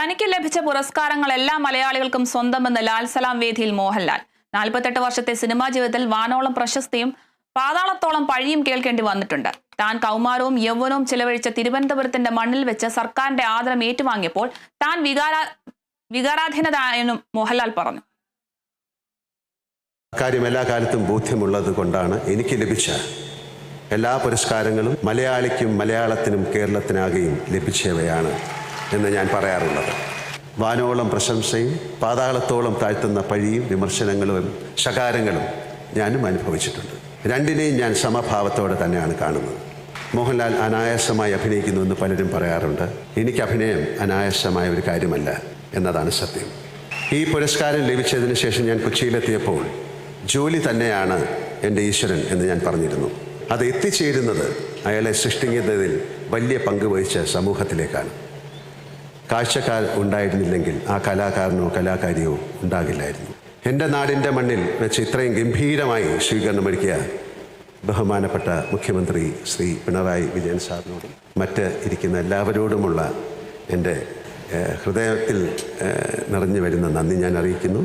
തനിക്ക് ലഭിച്ച പുരസ്കാരങ്ങൾ എല്ലാ മലയാളികൾക്കും സ്വന്തമെന്ന് ലാൽസലാം വേദിയിൽ മോഹൻലാൽ. നാൽപ്പത്തെട്ട് വർഷത്തെ സിനിമാ ജീവിതത്തിൽ വാനോളം പ്രശസ്തിയും പാതാളത്തോളം പഴിയും കേൾക്കേണ്ടി വന്നിട്ടുണ്ട്. താൻ കൗമാരവും യൗവനവും ചിലവഴിച്ച തിരുവനന്തപുരത്തിന്റെ മണ്ണിൽ വെച്ച് സർക്കാരിന്റെ ആദരം ഏറ്റുവാങ്ങിയപ്പോൾ താൻ വികാര വികാരാധീനതായെന്നും മോഹൻലാൽ പറഞ്ഞു. കാര്യം എല്ലാ കാലത്തും ബോധ്യമുള്ളത് കൊണ്ടാണ് എനിക്ക് ലഭിച്ച എല്ലാ പുരസ്കാരങ്ങളും മലയാളിക്കും മലയാളത്തിനും കേരളത്തിനാകെയും ലഭിച്ചവയാണ്. എന്ന് ഞാൻ പറയാറുള്ളത്. വാനോളം പ്രശംസയും പാതാളത്തോളം താഴ്ത്തുന്ന പഴിയും വിമർശനങ്ങളും ശകാരങ്ങളും ഞാനും അനുഭവിച്ചിട്ടുണ്ട്. രണ്ടിനെയും ഞാൻ സമഭാവത്തോടെ തന്നെയാണ് കാണുന്നത്. മോഹൻലാൽ അനായാസമായി അഭിനയിക്കുന്നുവെന്ന് പലരും പറയാറുണ്ട്. എനിക്ക് അഭിനയം അനായാസമായ ഒരു കാര്യമല്ല എന്നതാണ് സത്യം. ഈ പുരസ്കാരം ലഭിച്ചതിന് ശേഷം ഞാൻ കൊച്ചിയിലെത്തിയപ്പോൾ ജോലി തന്നെയാണ് എന്റെ ഈശ്വരൻ എന്ന് ഞാൻ പറഞ്ഞിരുന്നു. അത് എത്തിച്ചേരുന്നത് അയാളെ സൃഷ്ടിക്കുന്നതിൽ വലിയ പങ്ക് വഹിച്ച സമൂഹത്തിലേക്കാണ്. കാഴ്ചക്കാർ ഉണ്ടായിരുന്നില്ലെങ്കിൽ ആ കലാകാരനോ കലാകാരിയോ ഉണ്ടാകില്ലായിരുന്നു. എന്റെ നാടിന്റെ മണ്ണിൽ വെച്ച് ഇത്രയും ഗംഭീരമായി സ്വീകരണമൊരുക്കിയ ബഹുമാനപ്പെട്ട മുഖ്യമന്ത്രി ശ്രീ പിണറായി വിജയൻ സാറിനോടും മറ്റ് ഇരിക്കുന്ന എല്ലാവരോടുമുള്ള എന്റെ ഹൃദയത്തിൽ നിറഞ്ഞു വരുന്ന നന്ദി ഞാൻ അറിയിക്കുന്നു.